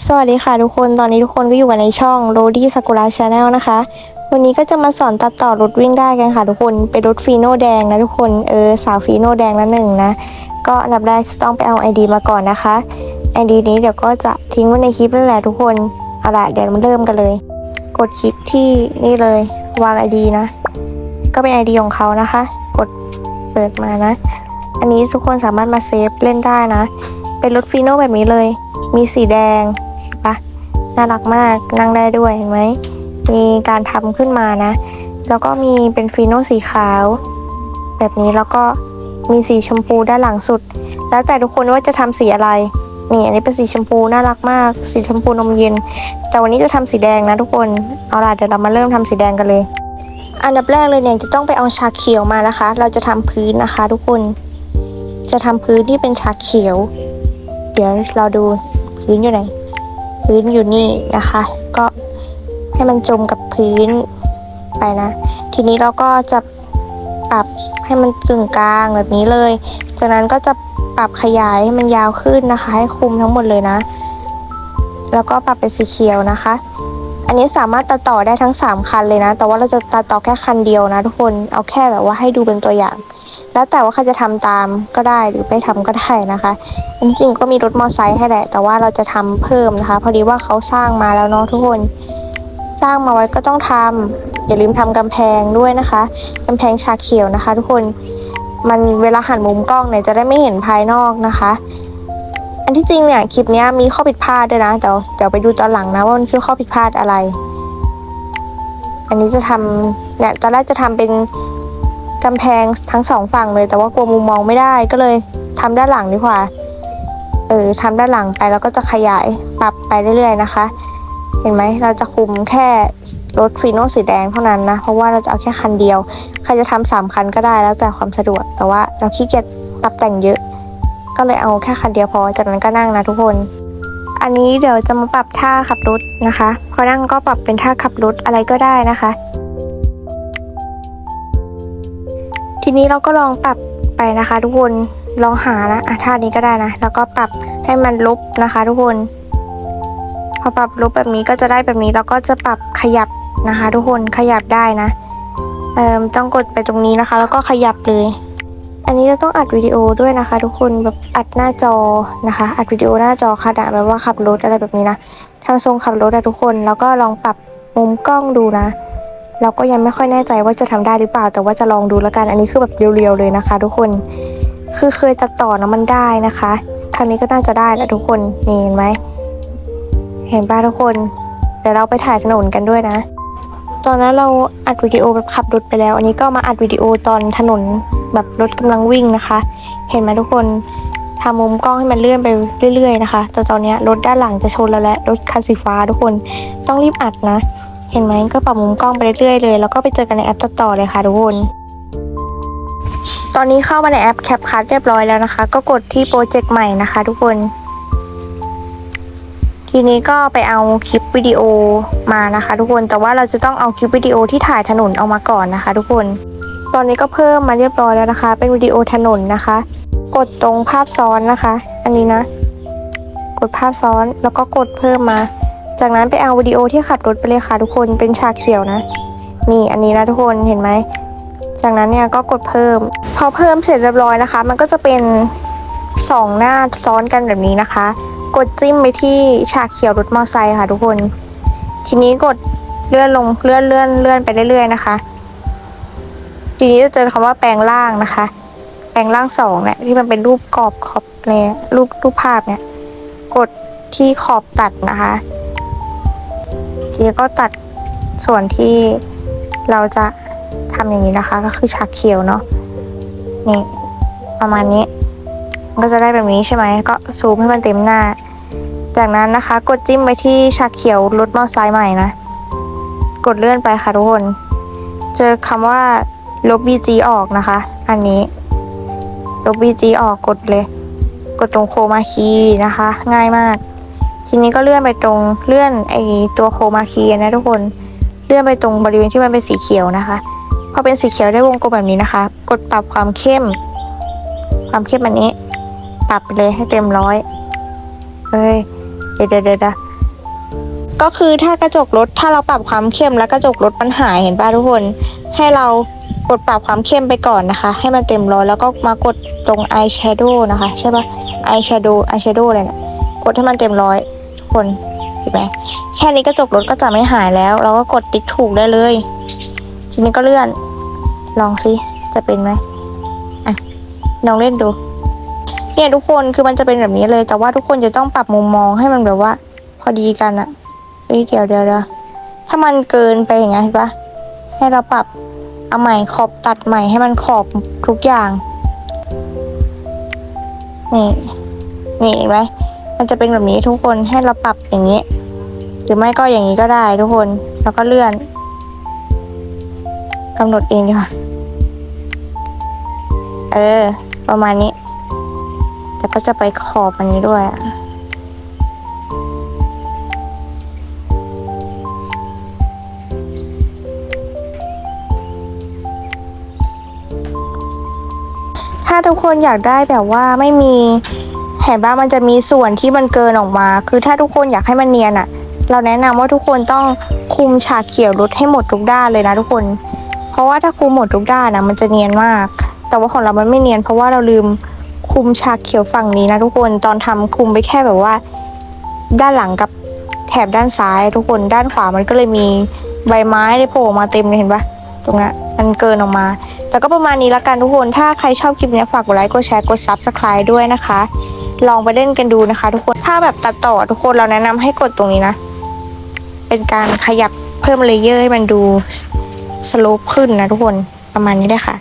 สวัสดีค่ะทุกคน ตอนนี้ทุกคนก็อยู่กันในช่อง r o d y Sakura Channel นะคะ วันนี้ก็จะมาสอนตัดต่อรถวิ่งได้กันค่ะทุกคน เป็นรถฟีโนแดงนะทุกคน เออสาวฟีโนแดงละหนึ่งนะ ก็อันดับแรกจะต้องไปเอา ID มาก่อนนะคะ ID นี้เดี๋ยวก็จะทิ้งไว้ในคลิปนั่นแหละทุกคน เอาละเดี๋ยวมาเริ่มกันเลย กดคลิกที่นี่เลยวาง ID นะ ก็เป็น ID ของเขานะคะ กดเปิดมานะ อันนี้ทุกคนสามารถมาเซฟเล่นได้นะ เป็นรถฟีโนแบบนี้เลย มีสีแดงเห็นปะน่ารักมากนั่งได้ด้วยเห็นไหมมีการทำขึ้นมานะ แล้วก็มีเป็นฟีโนสีขาว แบบนี้แล้วก็มีสีชมพูด้านหลังสุด แล้วแต่ทุกคนว่าจะทำสีอะไรนี่อันนี้เป็นสีชมพูน่ารักมาก สีชมพูนมเย็น แต่วันนี้จะทำสีแดงนะทุกคนเอาล่ะเดี๋ยวเรามาเริ่มทำสีแดงกันเลย อันดับแรกเลยเนี่ยจะต้องไปเอาชาเขียวมานะคะ เราจะทำพื้นนะคะ ทุกคน จะทำพื้นที่เป็นชาเขียว เดี๋ยวเราดู พื้นอยู่ไหน พื้นอยู่นี่นะคะ ก็ให้มันจมกับพื้นไปนะ ทีนี้เราก็จะปรับให้มันกึ่งกลางแบบนี้เลย จากนั้นก็จะปรับขยายให้มันยาวขึ้นนะคะ ให้คุมทั้งหมดเลยนะ แล้วก็ปรับเป็นสีเขียวนะคะ อันนี้สามารถตัดต่อได้ทั้ง 3 คันเลยนะ แต่ว่าเราจะตัดต่อแค่คันเดียวนะทุกคน เอาแค่แบบว่าให้ดูเป็นตัวอย่าง แล้วแต่ว่าใครจะทำตามก็ได้หรือไม่ทำก็ได้นะคะอันจริงก็มีรถมอเตอร์ไซค์ให้แหละ แต่ว่าเราจะทำเพิ่มนะคะ พอดีว่าเขาสร้างมาแล้วเนาะทุกคนสร้างมาไว้ก็ต้องทำอย่าลืมทำกำแพงด้วยนะคะกำแพงชาเขียวนะคะ ทุกคนมันเวลาหันมุมกล้องเนี่ยจะได้ไม่เห็นภายนอกนะคะ อันที่จริงเนี่ยคลิปนี้มีข้อผิดพลาดด้วยนะเดี๋ยวเดี๋ยวไปดูตอนหลังนะว่ามันคือข้อผิดพลาดอะไร อันนี้จะทำเนี่ยตอนแรกจะทำเป็น กำแพงทั้งสองฝั่งเลย แต่ว่ากลัวมุมมองไม่ได้ก็เลยทำด้านหลังดีกว่า เออทำด้านหลังไปแล้วก็จะขยายปรับไปเรื่อยๆนะคะ เห็นไหมเราจะคุมแค่รถฟีโนสีแดงเท่านั้นนะ เพราะว่าเราจะเอาแค่คันเดียว ใครจะทำสามคันก็ได้แล้วแต่ความสะดวก แต่ว่าเราขี้เกียจปรับแต่งเยอะ ก็เลยเอาแค่คันเดียวพอ จากนั้นก็นั่งนะทุกคน อันนี้เดี๋ยวจะมาปรับท่าขับรถนะคะ พอนั่งก็ปรับเป็นท่าขับรถอะไรก็ได้นะคะ นี้เราก็ลองปรับไปนะคะทุกคนลองหานะอะท่านี้ก็ได้นะ แล้วก็ปรับให้มันลบนะคะ ทุกคน พอปรับลบแบบนี้ก็จะได้แบบนี้แล้วก็จะปรับขยับนะคะ ทุกคนขยับได้นะเอ่อต้องกดไปตรงนี้นะคะ แล้วก็ขยับเลย อันนี้เราต้องอัดวิดีโอด้วยนะคะ ทุกคนแบบอัดหน้าจอนะคะ อัดวิดีโอหน้าจอขณะแบบว่าขับรถอะไรแบบนี้นะทำทรงขับรถอะทุกคน แล้วก็ลองปรับมุมกล้องดูนะ เราก็ยังไม่ค่อยแน่ใจว่าจะทำได้หรือเปล่า แต่ว่าจะลองดูแล้วกันอันนี้คือแบบเรียวๆเลยนะคะ ทุกคนคือเคยตัดต่อนะมันได้นะคะครั้งนี้ก็น่าจะได้แหละทุกคนนี่เห็นไหมเห็นป่ะทุกคนเดี๋ยวเราไปถ่ายถนนกันด้วยนะ ตอนนั้นเราอัดวิดีโอแบบขับรถไปแล้ว อันนี้ก็มาอัดวิดีโอตอนถนนแบบรถกำลังวิ่งนะคะ เห็นไหมทุกคนทำมุมกล้องให้มันเลื่อนไปเรื่อยๆนะคะแต่ตอนนี้รถด้านหลังจะชนแล้วแหละรถคันสีฟ้าทุกคนต้องรีบอัดนะ เห็นไหมก็ปรับมุมกล้องไปเรื่อยๆเลย แล้วก็ไปเจอกันในแอปต่อเลยค่ะทุกคนตอนนี้เข้ามาในแอป CapCut เรียบร้อยแล้วนะคะ ก็กดที่โปรเจกต์ใหม่นะคะ ทุกคน ทีนี้ก็ไปเอาคลิปวิดีโอมานะคะ ทุกคนแต่ว่าเราจะต้องเอาคลิปวิดีโอที่ถ่ายถนนเอามาก่อนนะคะ ทุกคน ตอนนี้ก็เพิ่มมาเรียบร้อยแล้วนะคะ เป็นวิดีโอถนนนะคะ กดตรงภาพซ้อนนะคะ อันนี้นะ กดภาพซ้อนแล้วก็กดเพิ่มมา จากนั้นไปเอาวิดีโอที่ขับรถไปเลยค่ะทุกคนเป็นฉากเขียวนะ นี่อันนี้นะทุกคนเห็นไหม จากนั้นเนี่ยก็กดเพิ่ม พอเพิ่มเสร็จเรียบร้อยนะคะ มันก็จะเป็นสองหน้าซ้อนกันแบบนี้นะคะ กดจิ้มไปที่ฉากเขียวรถมอเตอร์ไซค์ค่ะทุกคน ทีนี้กดเลื่อนลงเลื่อนเลื่อนเลื่อนไปเรื่อยๆนะคะ ทีนี้จะเจอคำว่าแปลงร่างนะคะ แปลงร่างสองเนี่ยที่มันเป็นรูปกรอบขอบเลยรูปรูปภาพเนี่ย กดที่ขอบตัดนะคะ ทีนี้ก็ตัดส่วนที่เราจะทำอย่างนี้นะคะ ก็คือฉากเขียวเนาะนี่ประมาณนี้ ก็จะได้แบบนี้ใช่ไหมก็ซูมให้มันเต็มหน้า จากนั้นนะคะ กดจิ้มไปที่ฉากเขียวรถมอเตอร์ไซค์ใหม่นะ กดเลื่อนไปค่ะทุกคน เจอคำว่าลบ BG ออกนะคะ อันนี้ลบ BG ออกกดเลย กดตรงโคมาคีนะคะ ง่ายมาก ทีนี้ก็เลื่อนไปตรงเลื่อนไอตัวโคมาคีนะทุกคนเลื่อนไปตรงบริเวณที่มันเป็นสีเขียวนะคะพอเป็นสีเขียวได้วงกลมแบบนี้นะคะ กดปรับความเข้ม ความเข้มอันนี้ ปรับไปเลยให้เต็มร้อยเอ้ยเดี๋ยวเดี๋ยวเดี๋ยวก็คือถ้ากระจกรถถ้าเราปรับความเข้มแล้วกระจกรถมันหายเห็นป่ะทุกคน ให้เรากดปรับความเข้มไปก่อนนะคะ ให้มันเต็มร้อยแล้วก็มากดตรง eye shadow นะคะ ใช่ปะ eye shadow eye shadow อะไรเนี่ยกดให้มันเต็มร้อย คนเห็นไหมแค่นี้กระจกรถก็จะไม่หายแล้ว เราก็กดติ๊กถูกได้เลยทีนี้ก็เลื่อน ลองสิจะเป็นไหมอะลองเล่นดู เนี่ยทุกคนคือมันจะเป็นแบบนี้เลย แต่ว่าทุกคนจะต้องปรับมุมมองให้มันแบบว่า พอดีกันอะเฮ้ยเดี๋ยวเดี๋ยวเดี๋ยวถ้ามันเกินไปอย่างเงี้ยเห็นปะให้เราปรับเอาใหม่ขอบตัดใหม่ให้มันขอบทุกอย่าง นี่ นี่เห็นไหม มันจะเป็นแบบนี้ทุกคนให้เราปรับอย่างนี้ หรือไม่ก็อย่างนี้ก็ได้ทุกคน แล้วก็เลื่อนกำหนดเองดีกว่าเออ ประมาณนี้ แต่ก็จะไปขอบอันนี้ด้วยอะถ้าทุกคนอยากได้แบบว่าไม่มี เห็นบ้ามันจะมีส่วนที่มันเกินออกมา คือถ้าทุกคนอยากให้มันเนียนอะเราแนะนำว่าทุกคนต้องคุมฉากเขียวรถให้หมดทุกด้านเลยนะทุกคน เพราะว่าถ้าคุมหมดทุกด้านนะมันจะเนียนมาก แต่ว่าของเรามันไม่เนียน เพราะว่าเราลืมคุมฉากเขียวฝั่งนี้นะทุกคนตอนทำคุมไปแค่แบบว่า ด้านหลังกับแถบด้านซ้าย ทุกคนด้านขวามันก็เลยมีใบไม้ได้โผล่มาเต็มเลยเห็นปะตรงนั้นมันเกินออกมา แต่ก็ประมาณนี้ละกันทุกคน ถ้าใครชอบคลิปนี้ฝากกดไลค์กดแชร์กด Subscribe ด้วยนะคะ ลองไปเล่นกันดูนะคะ ทุกคนถ้าแบบตัดต่อทุกคนเราแนะนำให้กดตรงนี้นะ เป็นการขยับเพิ่มเลเยอร์ให้มันดูสโลปขึ้นนะทุกคนประมาณนี้ได้ค่ะ